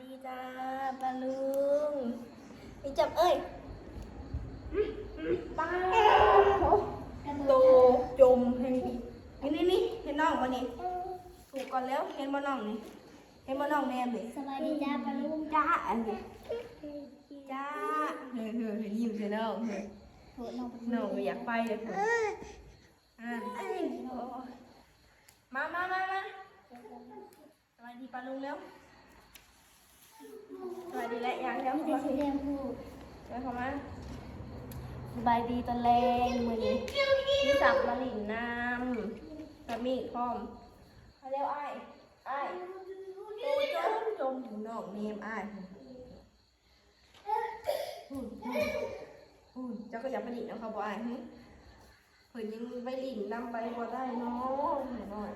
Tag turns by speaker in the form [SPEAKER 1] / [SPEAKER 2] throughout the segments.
[SPEAKER 1] ดีจ้าปลาลุงนี่จับเอ้ยป้าโตจมให้นี่นี่นี่เห็นน้องมานี่ถูกก่อนแล้วเห็นบ่น้องนี่เห็นบ่น้องแนมนี่
[SPEAKER 2] สบายดีจ้าปลาลุง
[SPEAKER 1] จ้าอันนี้จ้าเฮ้ยเฮ้ยเฮ้ยยิ้มใส่น้องเฮ้ย
[SPEAKER 2] โหน้องเป็น
[SPEAKER 1] น้องก็อยากไปเลยเฮ้ยอ่าโอ้มามามามาสวัสดีปลาลุงแล้ว สวัสดีและยังแล้ว
[SPEAKER 2] ไม่ได้สีแดงพูด
[SPEAKER 1] ไปเข้ามาสบายดีตอนแรงมือนี้มีสักมาหลินน้ำกับมีพร้อมมาเร็วไอ้ายอ้ายโอ้ยจมจมถึงนอกเนมไอ้เจ้าก็อยากไปหลินเอาเขาบอ้ายหึเพิ่นยังไปหลินนำไปบ่ได้เนาะหน่อย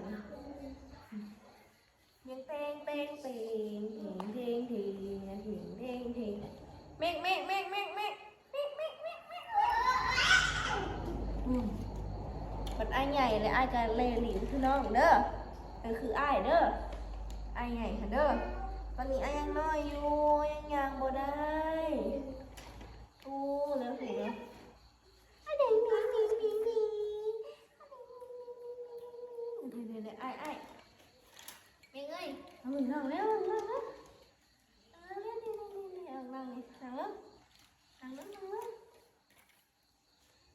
[SPEAKER 1] นะยังเตงเตงเตงเทงเทงเทงเทงเทงเทงเมกเมกเมกเมกเมกเมกเมกเมกเมกอืมมันอ้ายใหญ่เลยอ้ายจะเลหลินคือน้องเด้อเออคืออ้ายเด้ออ้ายใหญ่ค่ะเด้อตอนนี้อ้ายยังน้อยอยู่ยังยังบ่ได้อู้เร็วถึงแล้วอ้ายเด็กมีมีมีมีเดี๋ยวเดี๋ยวเดี๋ยวอ้ายอ้าย เมกเอ้ยเอามือนั่งเร็วนั่งเร็วนั่งเร็วเร็วเร็วเร็วเร็วนั่งนี่นั่งเร็วนั่งเร็วนั่งเร็ว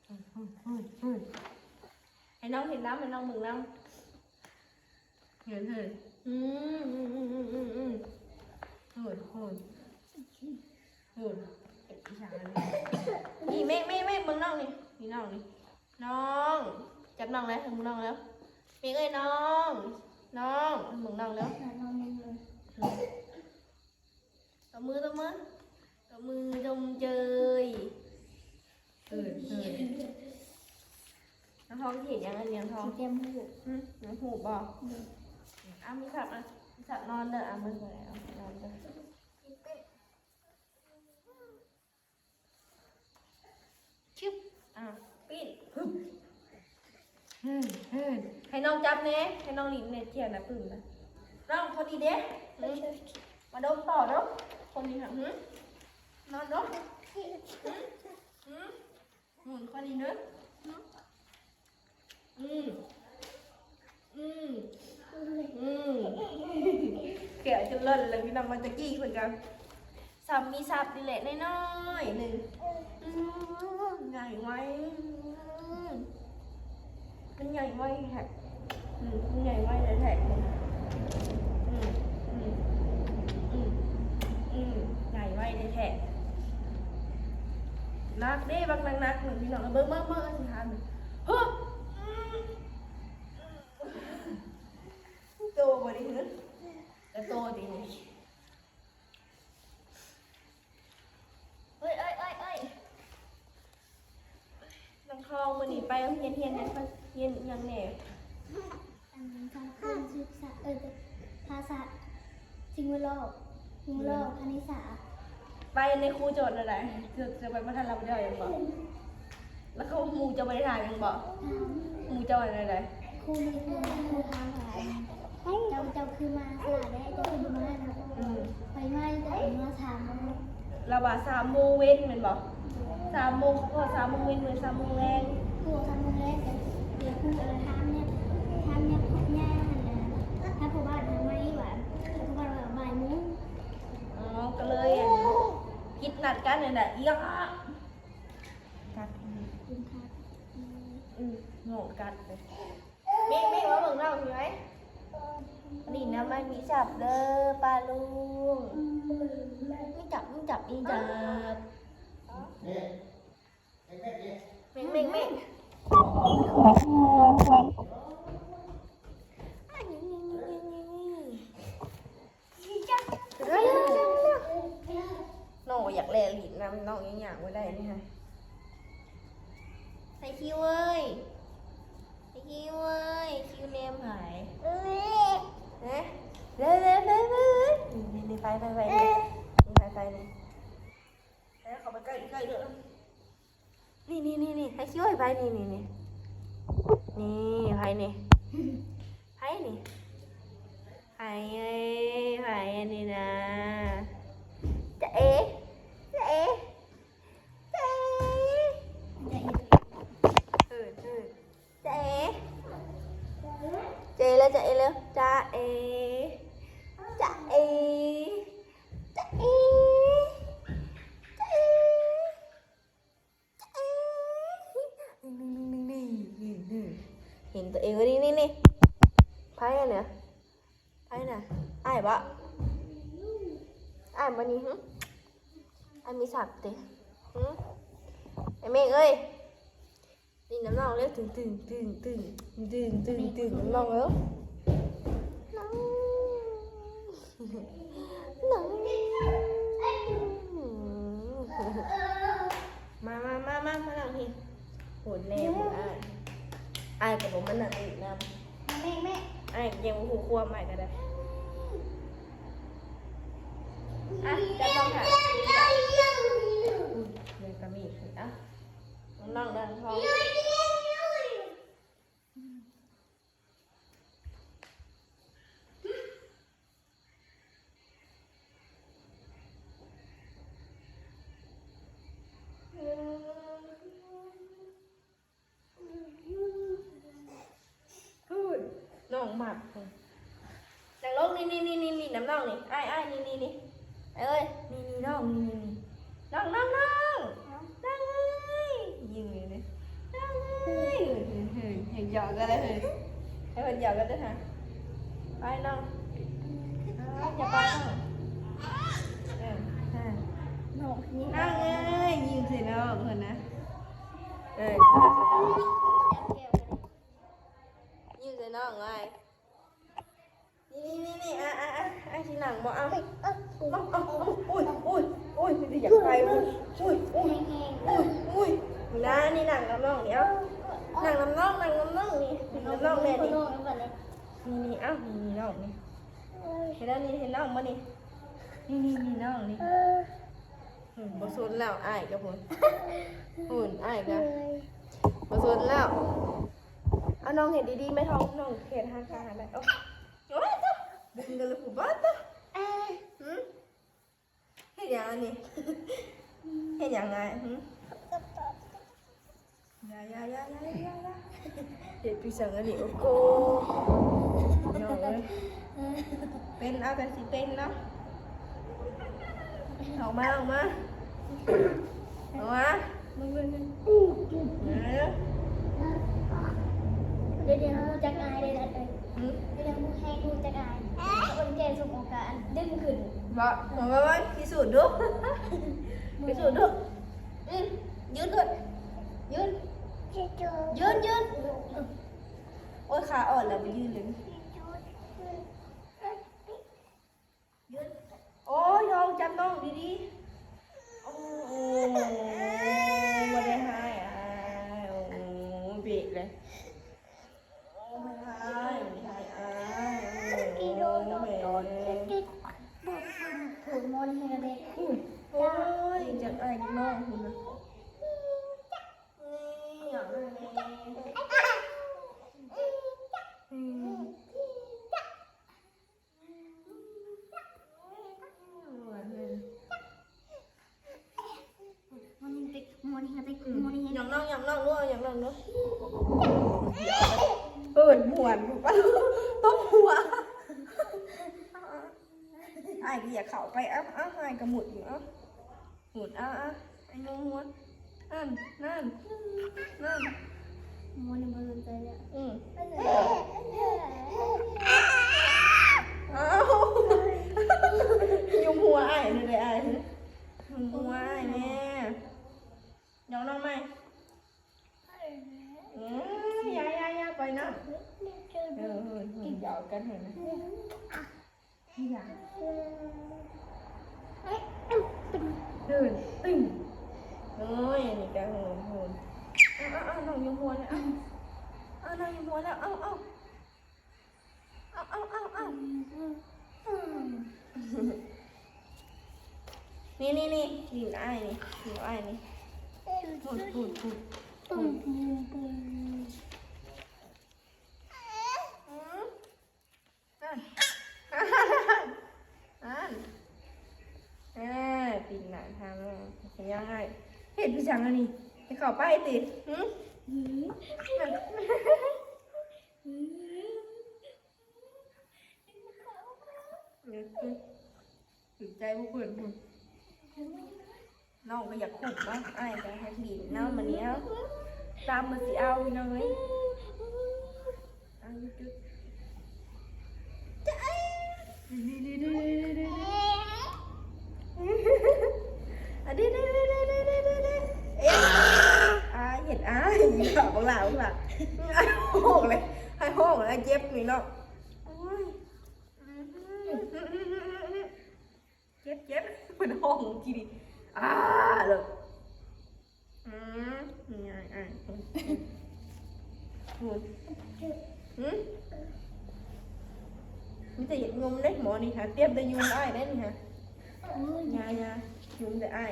[SPEAKER 1] อืมอืมอืมอืมให้น้องเห็นน้ำให้น้องมึงน้ำเห็นเห็นอืมอืมอืมอืมอืมอืมโหดโหดโหดอีสานนี่เมฆเมฆเมฆมึงน้องนี่นี่น้องนี่น้องจับน้องแล้วมึงน้องแล้วเมฆเอ้ยน้อง น้องมึงน้องแล้ว
[SPEAKER 2] น้องนึงเลย
[SPEAKER 1] ตบมือตบมือตบมือจมเจยเออเออน้ำทองเห็นยังอันยังทอง
[SPEAKER 2] สีแดงพูด
[SPEAKER 1] อืมน้ำหูบอกอะมีสับอะมีสับนอนเด้ออะมึงก็แล้วนอนเด้อชึบอะปิ้นฮึบเฮ้ยเฮ้ยให้น้องจับเน่ให้น้องลิ้นเนี่ยเทียนนะปึ้งนะน้องพอดีเด้มมาดมต่อเนาะคนนี้ค่ะหืมนอนเนาะหืมหืมหมุนคนนี้เนาะอืมอืมอืมแกะจนเล่นเลยพี่น้องมันจะกี้เหมือนกันสับมีสับดีแหละน้อยๆหนึ่งอืมใหญ่ไว้ มันใหญ่ไว้แท็กอืมมันใหญ่ไว้เลยแท็กอืมอืมอืมอืมใหญ่ไว้ในแท้นักเด้บางนักนักหนึ่งพี่น้องเบิ้งเบิ้งเบิ้งสิทันเฮ้อโตบ่ดิฮึกระโตดีเอ้ยเอ้ยเอ้ยเอ้ยนังทองมันนี่ไปเอาเฮียนเฮียนเนี่ย เฮียนยังแหน่
[SPEAKER 2] อันทำคืนศึกษาเออภาษาจิงเวลอบจิงเวลอบคณิตศาสตร์
[SPEAKER 1] ไปในครูโจทย์อะไรจะจะไปมาทันรับได้ยังบอกแล้วเขาหมูจะไปถ่ายยังบอก
[SPEAKER 2] ถาม
[SPEAKER 1] หมูจะไปอะไร
[SPEAKER 2] ครูมีครูครูทางหลายเจ้าเจ้าคือมาสลาได้เจ้าคือมานะ
[SPEAKER 1] อืม
[SPEAKER 2] ไปไม่แต่มาถาม
[SPEAKER 1] เราว่าสามโมงเว้นแมันบอกสามโมงก็สามโมงเว้นเหมือนสามโมงแรง
[SPEAKER 2] ครูทำโรงแรมแต่เดี๋ยวครูเออทำเนี่ยทำเนี่ยพบย่านะถ้าผู้บ้านทำไม่หวานผู้บ้านว่าบ่ายโมง
[SPEAKER 1] อ๋อ ก็เลยอันคิดนัดกันเนี่ยแหละอีกอะกัด
[SPEAKER 2] คุณครับ
[SPEAKER 1] อืมโง่กัดเลยเมฆเมฆว่าเบิ่งเราใช่ไหมนี่นะไม่มีจับเด้อปลาลุงไม่จับไม่จับอีจับเมฆเมฆเมฆ น้องอยากแลหลินนะน้องยังอยากไว้ได้นี่ฮะไอคิวเอ้ยไอคิวเอ้ยคิวเนมหายนะเร็วเร็วเร็วเร็วนี่นี่ไฟไฟไฟนี่นี่ไฟไฟนี่แล้วเขาไปใกล้ใกล้เด้อนี่นี่นี่นี่ไอคิวไอ้ไฟนี่นี่นี่ นี่ไฟนี่ไฟนี่ ตัวเองนี่นี่นี่ไพ่เนี่ยไพ่เนี่ยไอ้บะไอ้มันนี่ฮึไอ้มีสับติฮึไอ้เมฆเอ้ยนี่น้ำนองเรียกตึงตึงตึงตึงตึงตึงตึงน้ำนองเหรอนองมามามามามาหลังพี่โหดแรงมากานอ่านกับผมมันนั่งอีกน้ำ
[SPEAKER 2] แม่แม่
[SPEAKER 1] ไอ้ยังหูควมใหม่ก็ได้อะจะต้องค่ะเลยกระมีอะน้องๆเดินท้องพูดน้องหมัก จังลงนี่นี่นี่นี่นี่น้ำน้องนี่ไอ้ไอ้นี่นี่นี่ไอ้เอ้ยนี่นี่น้องนี่นี่นี่น้องน้องน้องน้องเอ้ยยิงเลยเนี่ยน้องเอ้ยเฮ้ยเห็นหยอกกันเลยเฮ้ยให้คนหยอกกันด้วยฮะไปน้องเอาอย่าไปน้องเออฮะ
[SPEAKER 2] หนกนี่
[SPEAKER 1] น้องเอ้ยยิงใส่น้องคนนะเออยิงใส่น้องไงนี่นี่นี่อะอะอะไอ้ที หลังบอกเอา
[SPEAKER 2] เออ
[SPEAKER 1] เอาเอาเอาอุ้ยอุ้ยอุ้ยไม่อยากไปอุ้ยอุ้ยอุ้ย
[SPEAKER 2] แห้ง
[SPEAKER 1] อุ้ยอุ้ยนะนี่หนังน้ำน่องเดี๋ยวหนังน้ำน่องหนังน้ำน่องนี่น้ำน่องแน่
[SPEAKER 2] คน
[SPEAKER 1] นี่
[SPEAKER 2] โน่นก่อนเลย
[SPEAKER 1] นี่นี่เอ้านี่นี่น่องนี่เห็นแล้วนี่เห็นน่องมั้นี่นี่นี่นี่น่องนี่
[SPEAKER 2] เออ
[SPEAKER 1] อืมบ่สนแล้วอ้ายกับผมหุ่นอ้ายกับบ่สนแล้วเอาน้องเห็นดีๆไหม่ท้องน้องเห็นหันขาหันไปเอาโอ้ยจ้ะดึงกันเลยผู้บ้าจ้ะ
[SPEAKER 2] เออ
[SPEAKER 1] หืมเฮ็ดหยังอันนี้เฮ็ดหยังไงหืมยายายายายายาเฮ็ดพี่สังอันนี้โอ้โหน้องเอ้ยเป็นเอากันสิเป็นเนาะออกมาออกมาออกมา
[SPEAKER 2] มึงมึง
[SPEAKER 1] เออ
[SPEAKER 2] เดี๋ยวเดี๋ยวจักอายเลยนะเอ้ย
[SPEAKER 1] หืม
[SPEAKER 2] เดี๋ยวมึงแห้งมึงจักอายคนแก่สมโอกาสดึงขึ้น
[SPEAKER 1] บอกบอกว่าพิสูจน์ดูพิสูจน์ดูอืมยืนด้วยยืนยืนยืนโอ้ยขาอ่อนแล้วไปยืนเลยยืนโอ้ยยองจับน้องดีๆโอ้โหไม่ได้ให้อะโอ้โหเบรกเลย โอ้ไม่ให้ไม่ให้อะโอ้โหโดน
[SPEAKER 2] ถูกมนต์ให้เลย
[SPEAKER 1] โอ้ยจับอะไรกับน้องคุณนะนี่อยากได้เลยอืมหวานเลย
[SPEAKER 2] มันยังติดมันยังติดมันยัง
[SPEAKER 1] อย่าง น้องอย่างน้องด้วยอย่างน้องด้วยเปิดหมวนปะต้มหัวไอ้ก็อยากเข้าไปเอ้าเอ้าไอ้ก็หมุดอยู่เอ้าหมุดเอ้าเอ้าไอ้งงหัวนั่นนั่นนั่น
[SPEAKER 2] มันยังไม่สนใจเลย
[SPEAKER 1] อืม
[SPEAKER 2] เอ้ย
[SPEAKER 1] เอ้ายุงหัวไอ้นี่เลยไอ้ยุงหัวไอ้แม่ยองน้องไหมอืมยายายาไปนะ เออเออเออหยอกกันเห็นไหมอย เดินตึ้งเอ้ยนี่ก็โหนโหนเอาเอาเอาน้องยมหัวแล้วเอาเอาน้องยมหัวแล้วเอาเอาเอาเอาเอาเอานี่นี่นี่หิวไอ้ายนี่หิวไอ้ายนี่พูดพูดพูด
[SPEAKER 2] ปุ้มปุ้มปุ้ม
[SPEAKER 1] อืมนั่นนั่นเออปีนหนาทางเป็นยังไง เห็นพี่จังอันนี้ไปเข้าไปติดหืมนั่นเดี๋ยวอืมถือใจพวกเพื่อนคุณน้องก็อยากขุดเนาะไอ้ายก็ให้ดีเนาะมันเนี้ยตามมาสิเอาพี่น้องเอ้ยเอา อ้าวหลอกหลอกหลากไอ้โหกเลยไอ้โหงไล้เจ็บนี่เนาะเจ็บเจ็บมันห้องทีดิอ้าเลยอืมนี่ไอ้ไอ้อืมมิแต่ยังงมเล็หมอนี่ค่ะเตรียมจะยุ่งได้ได้นี่ค่ะ
[SPEAKER 2] ยา
[SPEAKER 1] ยายุ่งได้ไอ้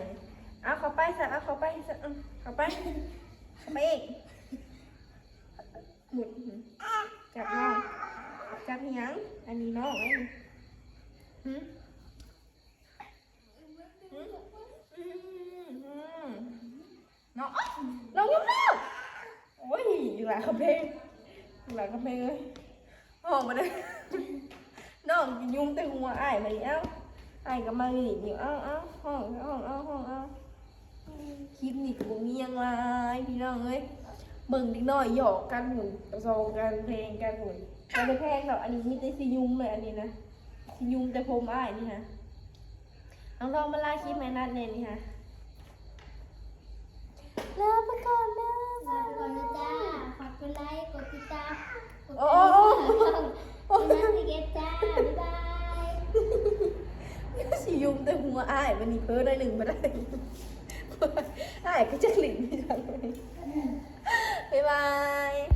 [SPEAKER 1] เอาเข้าไปซะเอาเข้าไปซะเข้าไป เข้าไปอีกหมุดจับน้องจับอียงอันนี้น้องไอ้หืมน้องน้องยุ่งแล้วโอ้ยอยู่หลังกระเพงอยู่หลังกระเพงเลยออกมาเลยน้องยุ่งแต่หัวอ้ายมาดิเอ้าอ้ายก็มาหนีอยู่เอ้าเอ้าห้องห้องเอ้าห้องเอ้า คลิปนี่ก็บ่มีหยังหลายพี่น้องเอ้ยเบิ่งเด็กน้อยหยอกกันหุ่นโซกันเพลงกันหุ่นแต่ไม่แพงหรอกอันนี้มีแต่สิยุ่งเลยอันนี้นะสิยุ่งแต่ผมอ้ายนี่ฮะน้องลองมาลาคลิปแม่นัดเนี่ยนี่ฮะลาไปก่อนนะ
[SPEAKER 2] ลาไปก่อนนะจ้าฝากกดไลค์กดติดตามกด
[SPEAKER 1] โอ้
[SPEAKER 2] กระ
[SPEAKER 1] โอ้
[SPEAKER 2] ดิ่ง
[SPEAKER 1] โอ้
[SPEAKER 2] กดน้ำสิเก็ตจ้าบ๊ายบาย
[SPEAKER 1] สิยุ่งแต่หัวอ้ายวันนี้เพ้อได้หนึ่งมาได้ ไอ้ก็จะหลิงไม่ได้บ๊ายบาย